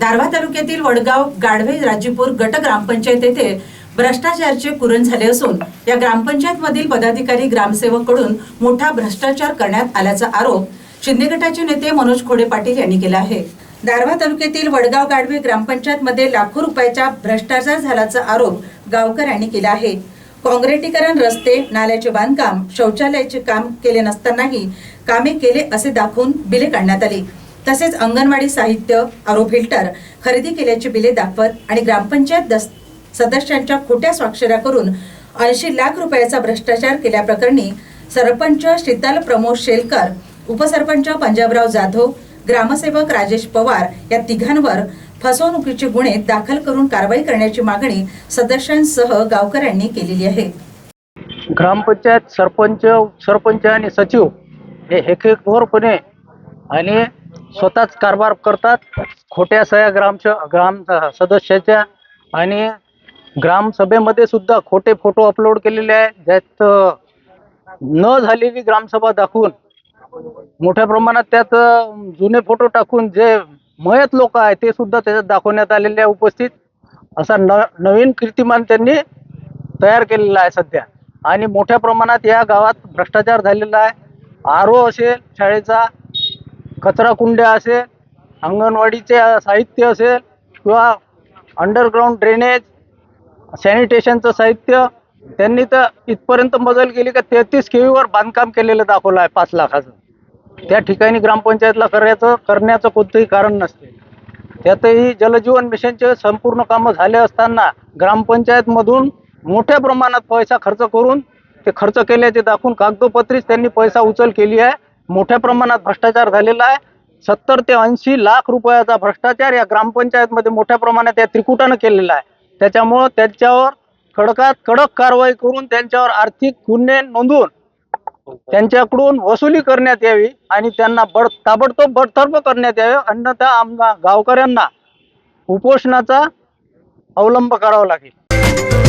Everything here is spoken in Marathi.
दारव्हा तालुक्यातील वडगाव गाढवे राजीपूर गट ग्रामपंचायत येथे भ्रष्टाचारचे कुरण झाले असून या ग्रामपंचायत मधील पदाधिकारी ग्रामसेवककडून मोठा भ्रष्टाचार करण्यात आल्याचा आरोप शिंदे गटाचे नेते मनोज खोडे पाटील यांनी केला आहे. दारव्हा तालुक्यातील वडगाव गाढवे ग्रामपंचायत मध्ये लाखो रुपयाचा भ्रष्टाचार झाल्याचा आरोप गावकऱ्यांनी केला आहे. काँग्रेटीकरण रस्ते नाल्याचे बांधकाम शौचालयाचे काम केले नसतानाही कामे केले असे दाखवून बिले काढण्यात आली. तसेच अंगणवाडी साहित्य आरो फिल्टर खरेदी केल्याची बिले दाखवत आणि ग्रामपंचायत दस सदस्यांच्या खोट्या स्वाक्षऱ्या करून ऐंशी लाख रुपयाचा भ्रष्टाचार केल्याप्रकरणी सरपंच शीतल प्रमोद शेलकर उपसरपंच पंजाबराव जाधव ग्रामसेवक राजेश पवार या तिघांवर फसवणुकीचे गुन्हे दाखल करून कारवाई करण्याची मागणी सदस्यांसह गावकऱ्यांनी केलेली आहे. ग्रामपंचायत सरपंच सरपंच आणि सचिव हे हेकेखोरपणे आणि स्वतःच कारभार करतात. खोट्या सह्या ग्रामच्या ग्राम सदस्याच्या आणि ग्रामसभेमध्ये सुद्धा खोटे फोटो अपलोड केलेले आहे ज्यात न झालेली ग्रामसभा दाखवून मोठ्या प्रमाणात त्यात जुने फोटो टाकून जे मयत लोक आहेत ते सुद्धा त्याच्यात दाखवण्यात आलेले आहे उपस्थित. असा न नवीन कीर्तिमान त्यांनी तयार केलेला आहे सध्या. आणि मोठ्या प्रमाणात या गावात भ्रष्टाचार झालेला आहे. आर ओ असेल शाळेचा कचरा कुंड्या असेल अंगणवाडीचे साहित्य असेल किंवा अंडरग्राऊंड ड्रेनेज सॅनिटेशनचं साहित्य त्यांनी तर इथपर्यंत मजल केली का तेहतीस केवीवर बांधकाम केलेलं दाखवलं आहे पाच लाखाचं. त्या ठिकाणी ग्रामपंचायतला करायचं करण्याचं कोणतंही कारण नसते. त्यातही जलजीवन मिशनचे संपूर्ण कामं झाले असताना ग्रामपंचायतमधून मोठ्या प्रमाणात पैसा खर्च करून ते खर्च केल्याचे दाखवून कागदोपत्रीच त्यांनी पैसा उचल केली आहे. मोठ्या प्रमाणात भ्रष्टाचार झालेला आहे. सत्तर ते ऐंशी लाख रुपयाचा भ्रष्टाचार या ग्रामपंचायतमध्ये मोठ्या प्रमाणात या त्रिकुटानं केलेला आहे. त्याच्यामुळं त्यांच्यावर कडकात कडक कारवाई करून त्यांच्यावर आर्थिक गुन्हे नोंदवून त्यांच्याकडून वसुली करण्यात यावी आणि त्यांना बड ताबडतोब बडतर्फ करण्यात यावे. अन्यथा आमच्या गावकऱ्यांना उपोषणाचा अवलंब करावा लागेल.